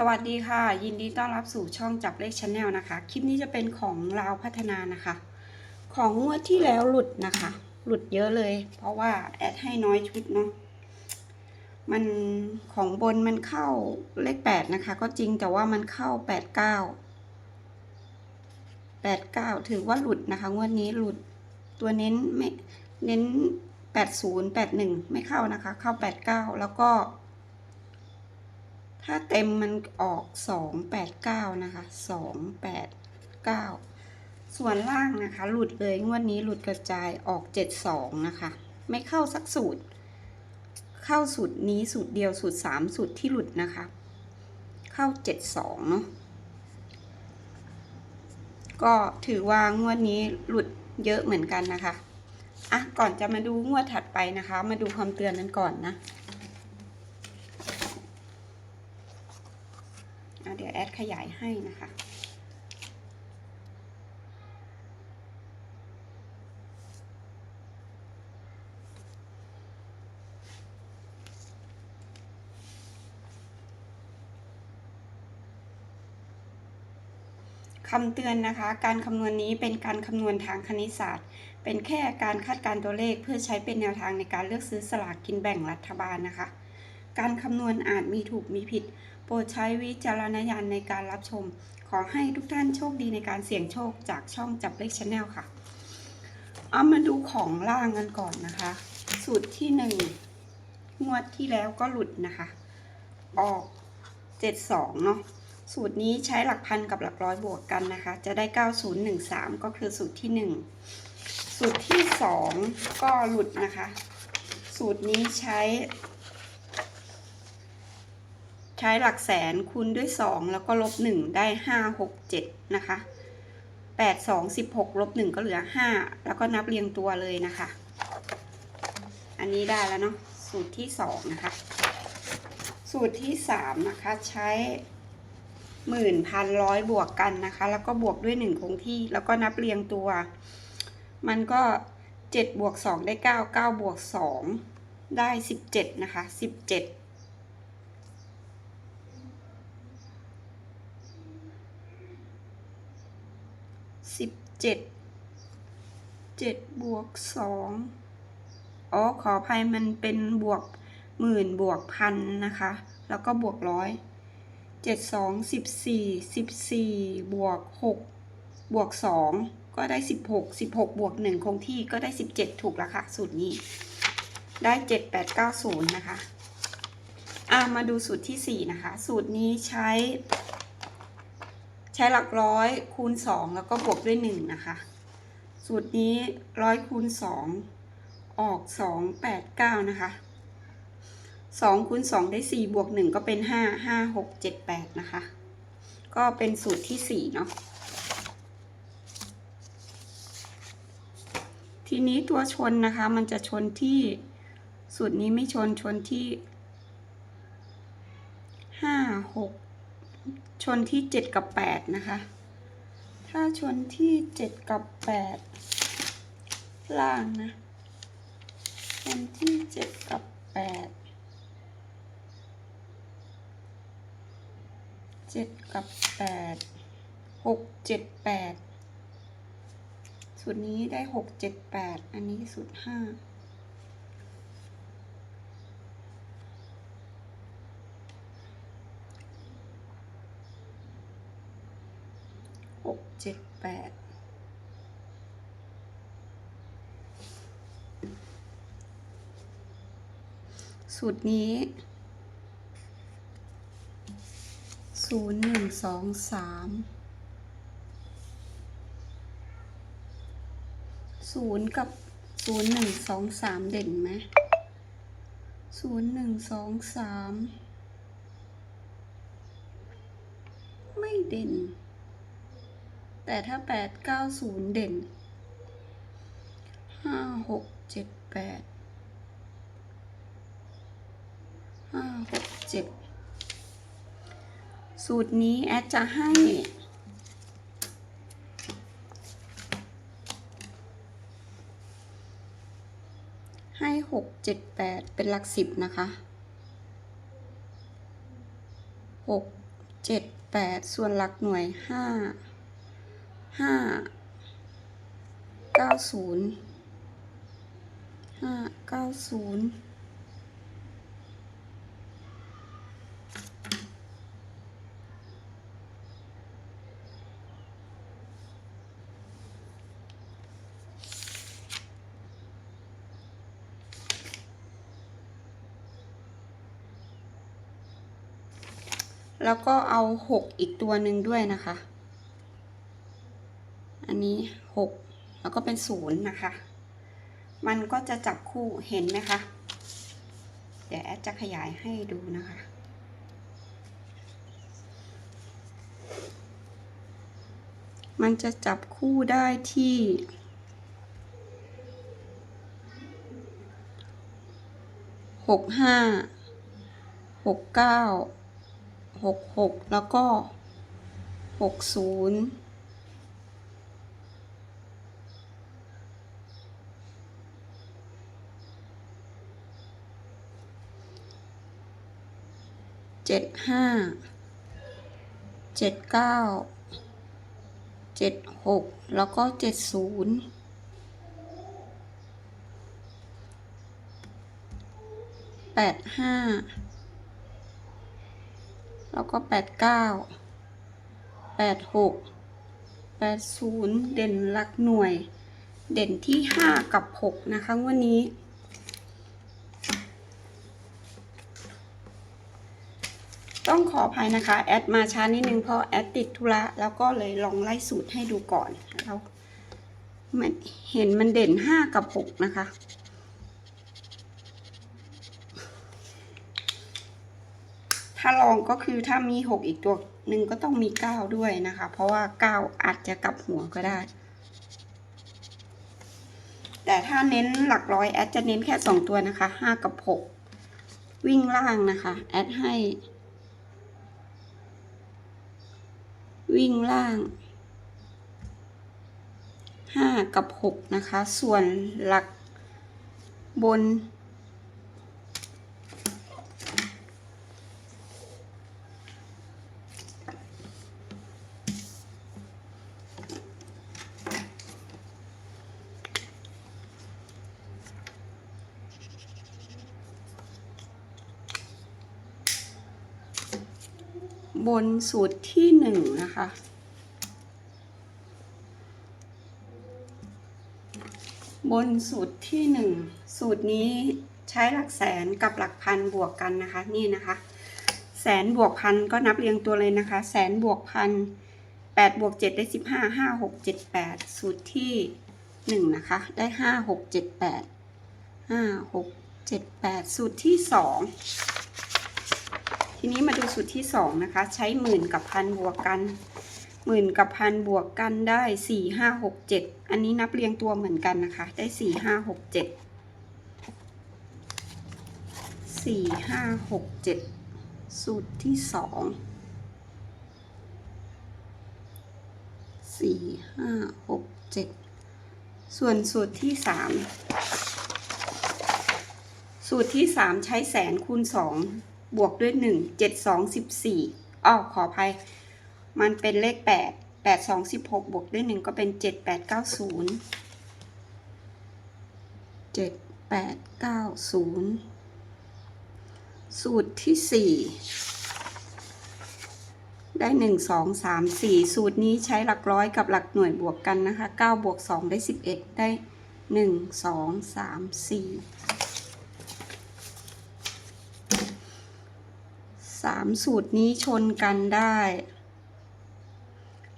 สวัสดีค่ะ ยินดีต้อนรับสู่ช่องจับเลขชาแนลนะคะ คลิปนี้จะเป็นของลาวพัฒนานะคะ ของงวดที่แล้วหลุดนะคะ หลุดเยอะเลย เพราะว่าแอดให้น้อยชุดเนาะมันของบนมันเข้าเลขแปดนะคะ ก็จริงแต่ว่ามันเข้าแปดเก้าแปดเก้าถือว่าหลุดนะคะงวดนี้หลุดตัวเน้นไม่เน้นแปดศูนย์แปดหนึ่งไม่เข้านะคะ เข้าแปดเก้าแล้วก็ ถ้าเต็มมันออกสองแปดเก้านะคะสองแปดเก้าส่วนล่างนะคะ หลุดเลยงวดนี้หลุดกระจายออกเจ็ดสองนะคะ ไม่เข้าสักสูตร เข้าสูตรนี้สูตรเดียวสูตรสามสูตรที่หลุดนะคะ เข้าเจ็ดสองเนาะก็ถือว่างวดนี้หลุดเยอะเหมือนกันนะคะ อะ ก่อนจะมาดูงวดถัดไปนะคะ มาดูความเตือนนั้นก่อนนะ อะ เดี๋ยวแอดขยายให้นะคะคำเตือนนะคะ การคำนวณนี้เป็นการคำนวณทางคณิตศาสตร์ เป็นแค่การคาดการณ์ตัวเลขเพื่อใช้เป็นแนวทางในการเลือกซื้อสลากกินแบ่งรัฐบาลนะคะ การคำนวณอาจมีถูกมีผิด โปรดใช้วิจารณญาณในการรับชม ขอให้ทุกท่านโชคดีในการเสี่ยงโชคจากช่องจับเลขชาแนลค่ะ เอามาดูของล่างกันก่อนนะคะ สูตรที่หนึ่งงวดที่แล้วก็หลุดนะคะ ออก72เนาะสูตรนี้ใช้หลักพันกับหลักร้อยบวกกันนะคะ จะได้ 9013 ก็คือสูตรที่ 1 สูตรที่ 2 ก็หลุดนะคะ สูตรนี้ใช้ ใช้หลักแสนคูณด้วย 2 แล้วก็ลบ 1 ได้ 5 6 7 นะคะ 8 2 16 ลบ 1 ก็เหลือ 5 แล้วก็นับเรียงตัวเลยนะคะ อันนี้ได้แล้วเนาะสูตรที่ 2 นะคะ สูตรที่ 3 นะคะ ใช้หมื่นพันร้อยบวกกันนะคะ แล้วก็บวกด้วย 1 คงที่ แล้วก็นับเรียงตัว มันก็ 7 บวก 2 ได้ 9 9 บวก 2 ได้ 17 นะคะ 17 สิบ เจ็ดเจ็ดบวกสองอ๋อขออภัยมันเป็นบวกหมื่นบวกพันนะคะ แล้วก็บวกร้อยเจ็ดสองสิบสี่สิบสี่บวกหกบวกสองก็ได้สิบหกสิบหกบวกหนึ่งคงที่ก็ได้สิบเจ็ดถูกแล้วค่ะ สูตรนี้ ได้เจ็ดแปดเก้าศูนย์นะคะอ่ามาดูสูตรที่สี่นะคะ สูตรนี้ใช้ ช้หลักร้อยคูณสองแล้วก็บวกด้วยหนึ่งนะคะ สูตรนี้ร้อยคูณสองออกสองแปดเก้านะคะสองคูณสองได้สี่บวกหนึ่งก็เป็นห้าห้าหกเจ็ดแปดนะคะ ก็เป็นสูตรที่สี่เนาะทีนี้ตัวชนนะคะมันจะชนที่สูตรนี้ไม่ชนชนที่ห้าหก ชนที่ 7 กับ 8 นะคะ ถ้าชนที่ 7 กับ 8 ล่างนะ ชนที่ 7 กับ 8 7 กับ 8 6 7 8 สูตรนี้ได้ 6 7 8 อันนี้สูตร 5 เจ็ดแปดสูตรนี้ศูนย์หนึ่งสองสามศูนย์กับศูนย์หนึ่งสองสามเด่นไหมศูนย์หนึ่งสองสามไม่เด่น แต่ถ้าแปดเก้าศูนย์เด่นห้าหกเจ็ดแปดห้าหกเจ็ดสูตรนี้แอดจะให้ให้หกเจ็ดแปดเป็นหลักสิบนะคะหกเจ็ดแปดส่วนหลักหน่วยห้า ห้าเก้าศูนย์ห้าเก้าศูนย์แล้วก็เอาหกอีกตัวหนึ่งด้วยนะคะ นนี้หกแล้วก็เป็นศูนย์นะคะ มันก็จะจับคู่เห็นไหมคะ เดี๋ยวแอดจะขยายให้ดูนะคะ มันจะจับคู่ได้ที่หกห้าหกเก้าหกหกแล้วก็หกศูนย์ เจ็ดห้าเจ็ดเก้าเจ็ดหกแล้วก็เจ็ดศูนย์แปดห้าแล้วก็แปดเก้าแปดหกแปดศูนย์เด่นหลักหน่วย เด่นที่ห้ากับหกนะคะวันนี้ ต้ องขออภัยนะคะ แอดมาช้านิดนึงเพราะแอดติดธุระแล้วก็เลยลองไล่สูตรให้ดูก่อนเราเห็นมันเด่นห้ากับหกนะคะ ถ้าลองก็คือถ้ามีหกอีกตัวหนึ่งก็ต้องมีเก้าด้วยนะคะ เพราะว่าเก้าอาจจะกลับหัวก็ได้ แต่ถ้าเน้นหลักร้อยแอดจะเน้นแค่สองตัวนะคะห้ากับหกวิ่งล่างนะคะ แอดให้ วิ่งล่างห้ากับหกนะคะ ส่วนหลักบน บนสูตรที่หนึ่งนะคะ บนสูตรที่หนึ่งสูตรนี้ใช้หลักแสนกับหลักพันบวกกันนะคะนี่นะคะ แสนบวกพันก็นับเรียงตัวเลยนะคะ แสนบวกพันแปดบวกเจ็ดได้สิบห้าห้าหกเจ็ดแปดสูตรที่หนึ่งนะคะ ได้ห้าหกเจ็ดแปดห้าหกเจ็ดแปดสูตรที่สอง ทีนี้มาดูสูตรที่สองนะคะ ใช้หมื่นกับพันบวกกันหมื่นกับพันบวกกันได้สี่ห้าหกเจ็ดอันนี้นับเรียงตัวเหมือนกันนะคะ ได้สี่ห้าหกเจ็ดสี่ห้าหกเจ็ดสูตรที่สองสี่ห้าหกเจ็ดส่วนสูตรที่สามสูตรที่สามใช้แสนคูณสอง บวกด้วย 1 7 2 14อ้อขออภัย มันเป็นเลข 8 8 2 16 บวกด้วย 1 ก็เป็น 7 8 9 0 7 8 9 0 สูตรที่ 4 ได้ 1 2 3 4 สูตรนี้ใช้หลักร้อยกับหลักหน่วยบวกกันนะคะ 9 บวก 2 ได้ 11 ได้ 1 2 3 4 สามสูตรนี้ชนกันได้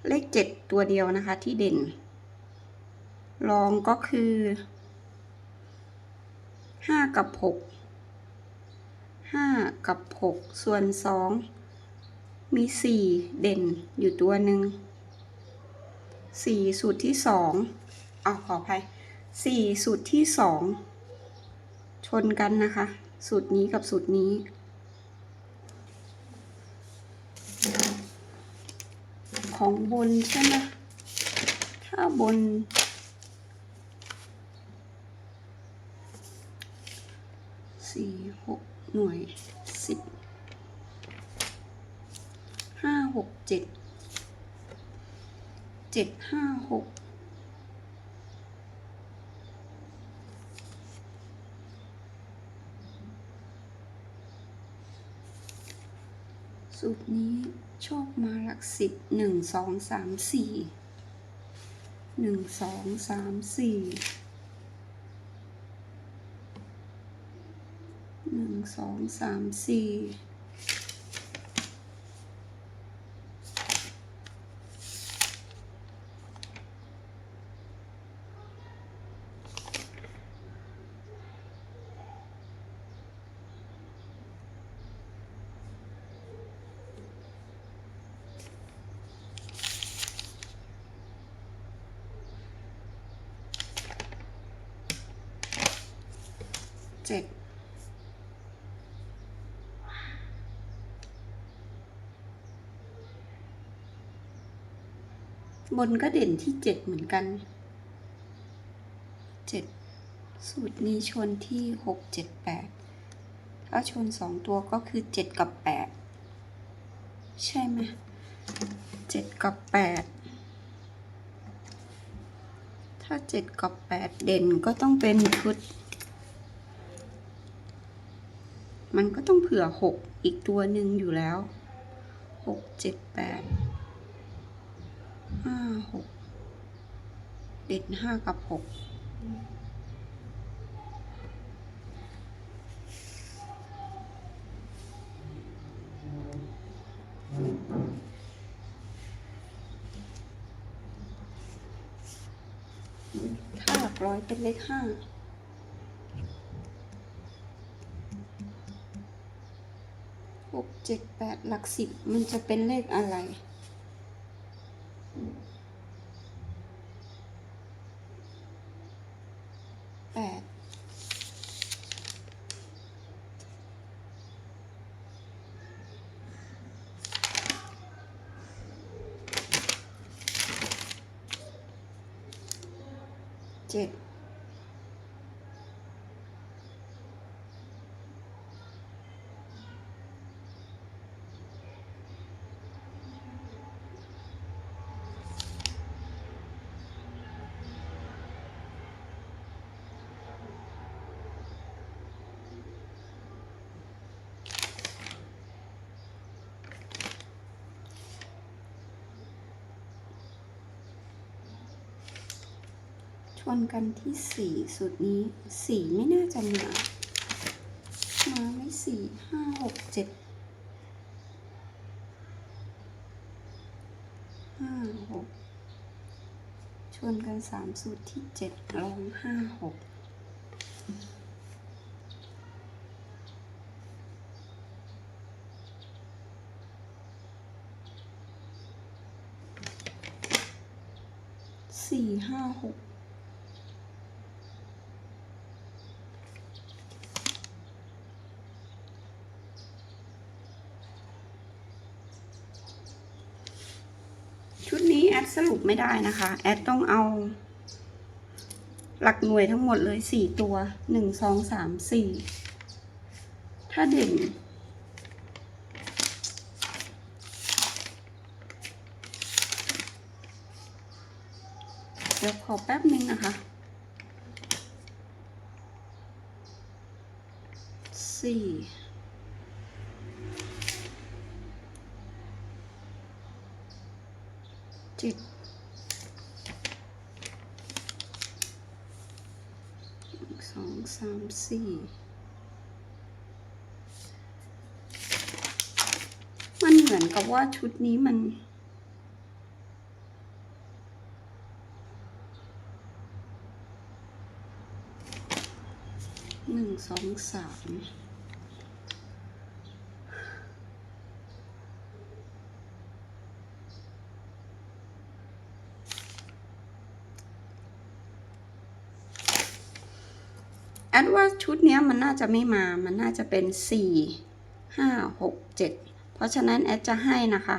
เลขเจ็ดตัวเดียวนะคะที่เด่น รองก็คือห้ากับหกห้ากับหกส่วนสองมีสี่เด่นอยู่ตัวหนึ่งสี่สูตรที่สองเอาขออภัยสี่สูตรที่สองชนกันนะคะ สูตรนี้กับสูตรนี้ ของบนใช่ไหมถ้าบน สี่หกหน่วยสิบห้าหกเจ็ดเจ็ดห้าหก สูตรนี้โชคมาหลักสิบหนึ่งสองสามสี่หนึ่งสองสามสี่หนึ่งสองสามสี่เจ็ด บนก็เด่นที่เจ็ดเหมือนกันเจ็ดสูตรนี้ชนที่หกเจ็ดแปดถ้าชนสองตัวก็คือเจ็ดกับแปดใช่ไหมเจ็ดกับแปดถ้าเจ็ดกับแปดเด่นก็ต้องเป็นชุด มันก็ต้องเผื่อหกอีกตัวหนึ่งอยู่แล้วหกเจ็ดแปด ห้าหกเด็ดห้ากับหกถ้าหลักร้อยเป็นเลขห้าหกเจ็ดแปดหลักสิบมันจะเป็นเลขอะไร แปด เจ็ด ชนกันที่สี่สุดนี้สี่ไม่น่าจะมามาไม่สี่ห้าหกเจ็ดห้าหกชนกันสามสูตรที่เจ็ดลองห้าหกสี่ห้าหก ชุดนี้แอดสรุป ไม่ได้นะคะ แอดต้องเอา หลักหน่วยทั้งหมดเลยสี่ตัวหนึ่งสองสามสี่ถ้าเด่น เดี๋ยวขอแป๊บนึงนะคะสี่เจ็ดหนึ่งสองสามสี่มันเหมือนกับว่าชุดนี้มัน หนึ่งสองสาม ดว่าชุดนี้มันน่าจะไม่มา มันน่าจะเป็น 4 5 6 7 เพราะฉะนั้นแอดจะให้นะคะ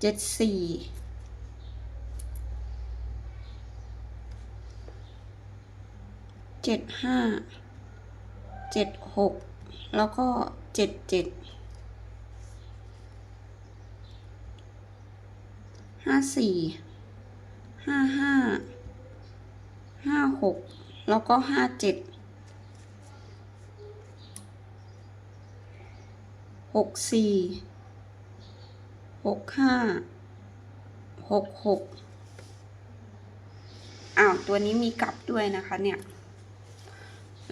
7 4 เจ็ดห้า เจ็ดหก แล้วก็เจ็ดเจ็ด ห้าสี่ ห้าห้า ห้าหกแล้วก็ห้าเจ็ดหกสี่หกห้าหกหกอ้าว ตัวนี้มีกลับด้วยนะคะเนี่ย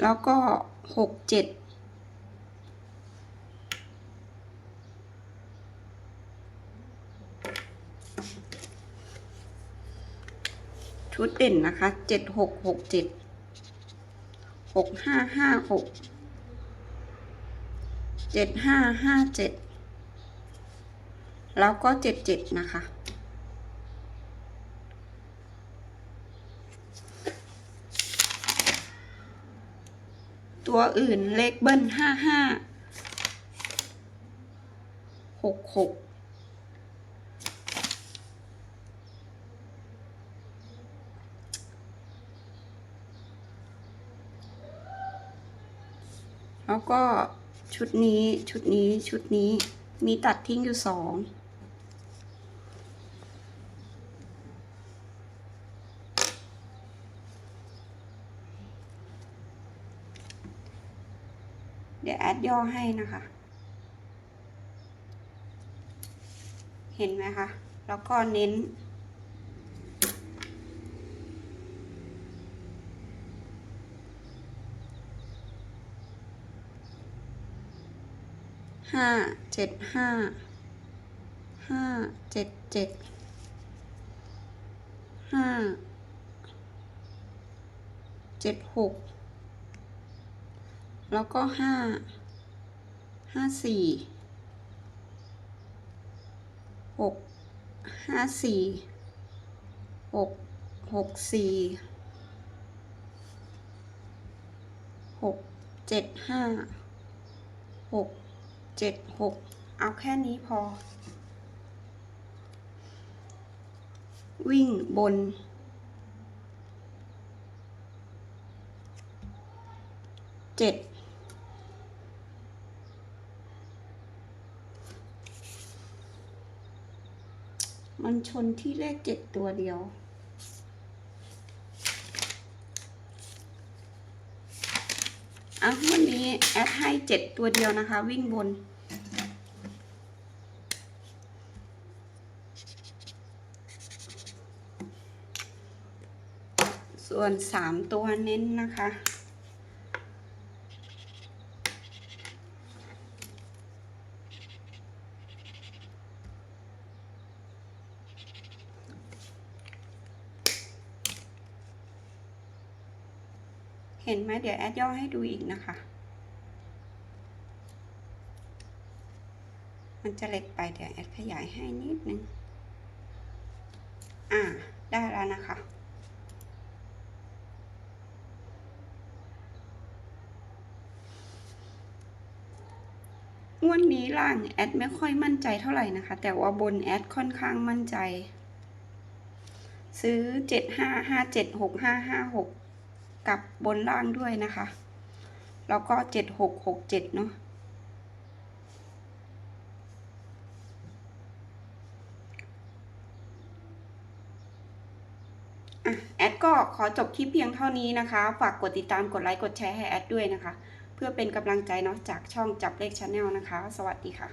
แล้วก็หกเจ็ด ชุดเด่นนะคะเจ็ดหกหกเจ็ดหกห้าห้าหกเจ็ดห้าห้าเจ็ดแล้วก็เจ็ดเจ็ดนะคะ ตัวอื่นเลขเบิ้ลห้าห้าหกหก ก็ชุดนี้ชุดนี้ชุดนี้มีตัดทิ้งอยู่สองเดี๋ยวแอดย่อให้นะคะ เห็นไหมคะ แล้วก็เน้น ห้าเจ็ดห้าห้าเจ็ดเจ็ดห้าเจ็ดหกแล้วก็ห้าห้าสี่หกห้าสี่หกหกสี่หกเจ็ดห้าหก เจ็ดหกเอาแค่นี้พอ วิ่งบน เจ็ด มันชนที่เลขเจ็ดตัวเดียว อะวันนี้แอดให้เจ็ดตัวเดียวนะคะ วิ่งบน ส่วนสามตัวเน้นนะคะ ไหมเดี๋ยวแอดย่อให้ดูอีกนะคะ มันจะเล็กไปเดี๋ยวแอดขยายให้นิดนึง อ่า ได้แล้วนะคะงวันนี้ล่างแอดไม่ค่อยมั่นใจเท่าไหร่นะคะ แต่ว่าบนแอดค่อนข้างมั่นใจ ซื้อเจ็ดห้าห้าเจ็ดห กับบนล่างด้วยนะคะ แล้วก็เจ็ดหกหกเจ็ดเนาะแอดก็ขอจบคลิปเพียงเท่านี้นะคะ ฝากกดติดตามกดไลค์กดแชร์ให้แอดด้วยนะคะ เพื่อเป็นกำลังใจเนาะจากช่องจับเลขชาแนลนะคะ สวัสดีค่ะ